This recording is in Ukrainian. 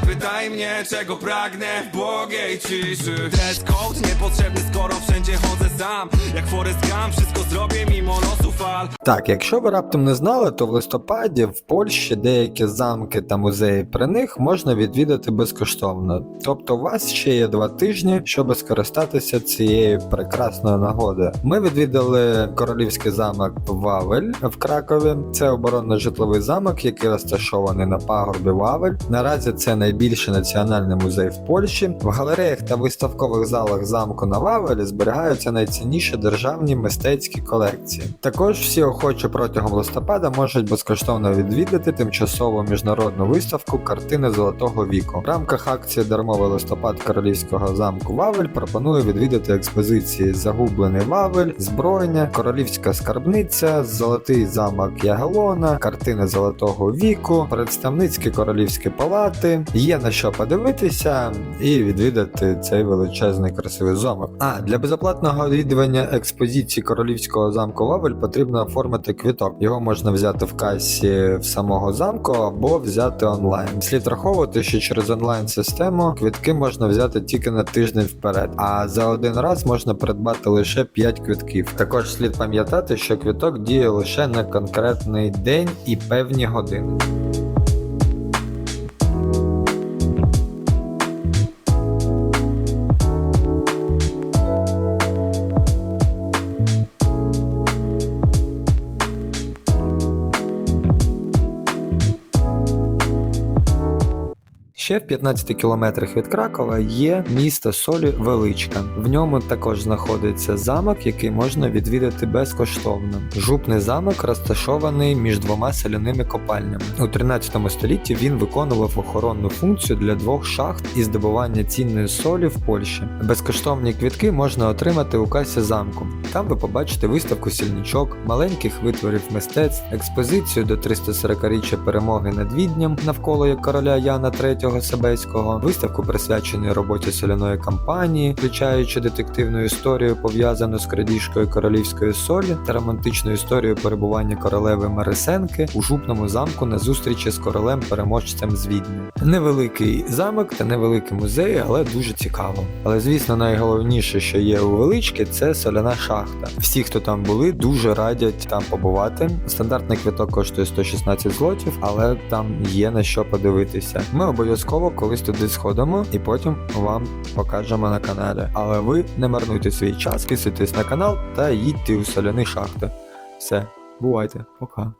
Zapytaj mnie, czego pragnę w błogiej ciszy. Dress code niepotrzebny, skoro wszędzie chodzę sam Jak Forrest Gump, wszystko zrobię mimo losu fal Так, якщо ви раптом не знали, то в листопаді в Польщі деякі замки та музеї при них можна відвідати безкоштовно. Тобто у вас ще є два тижні, щоб скористатися цією прекрасною нагодою. Ми відвідали королівський замок Вавель в Кракові. Це оборонно-житловий замок, який розташований на пагорбі Вавель. Наразі це найбільший національний музей в Польщі. В галереях та виставкових залах замку на Вавелі зберігаються найцінніші державні мистецькі колекції. Також всі охочі протягом листопада можуть безкоштовно відвідати тимчасову міжнародну виставку картини Золотого віку. В рамках акції Дармовий листопад королівського замку Вавель пропонує відвідати експозиції Загублений Вавель, зброєння, королівська скарбниця, Золотий замок Ягелона, картини Золотого віку, представницькі королівські палати. Є на що подивитися і відвідати цей величезний красивий замок. А для безоплатного відвідування експозиції королівського замку Вавель потрібно оформити квіток. Його можна взяти в касі в самого замку або взяти онлайн. Слід враховувати, що через онлайн систему квітки можна взяти тільки на тиждень вперед, а за один раз можна придбати лише 5 квитків. Також слід пам'ятати, що квіток діє лише на конкретний день і певні години. Ще в 15 кілометрах від Кракова є місто Солі Величка. В ньому також знаходиться замок, який можна відвідати безкоштовно. Жупний замок розташований між двома соляними копальнями. У 13 столітті він виконував охоронну функцію для двох шахт із здобування цінної солі в Польщі. Безкоштовні квітки можна отримати у касі замку. Там ви побачите виставку сільничок, маленьких витворів мистецтв, експозицію до 340-річчя перемоги над Відням навколо короля Яна III Себеського, виставку присвячену роботі соляної кампанії, включаючи детективну історію, пов'язану з крадіжкою королівської солі та романтичну історію перебування королеви Марисенки у жупному замку на зустрічі з королем переможцем з Відня. Невеликий замок та невеликий музей, але дуже цікаво. Але звісно, найголовніше, що є у велички, це соляна шахта. Всі, хто там були, дуже радять там побувати. Стандартний квиток коштує 116 злотів, але там є на що подивитися. Ми обов'язково колись туди сходимо і потім вам покажемо на каналі. Але ви не марнуйте свій час, підписуйтесь на канал та їдьте у соляні шахти. Все, бувайте, пока.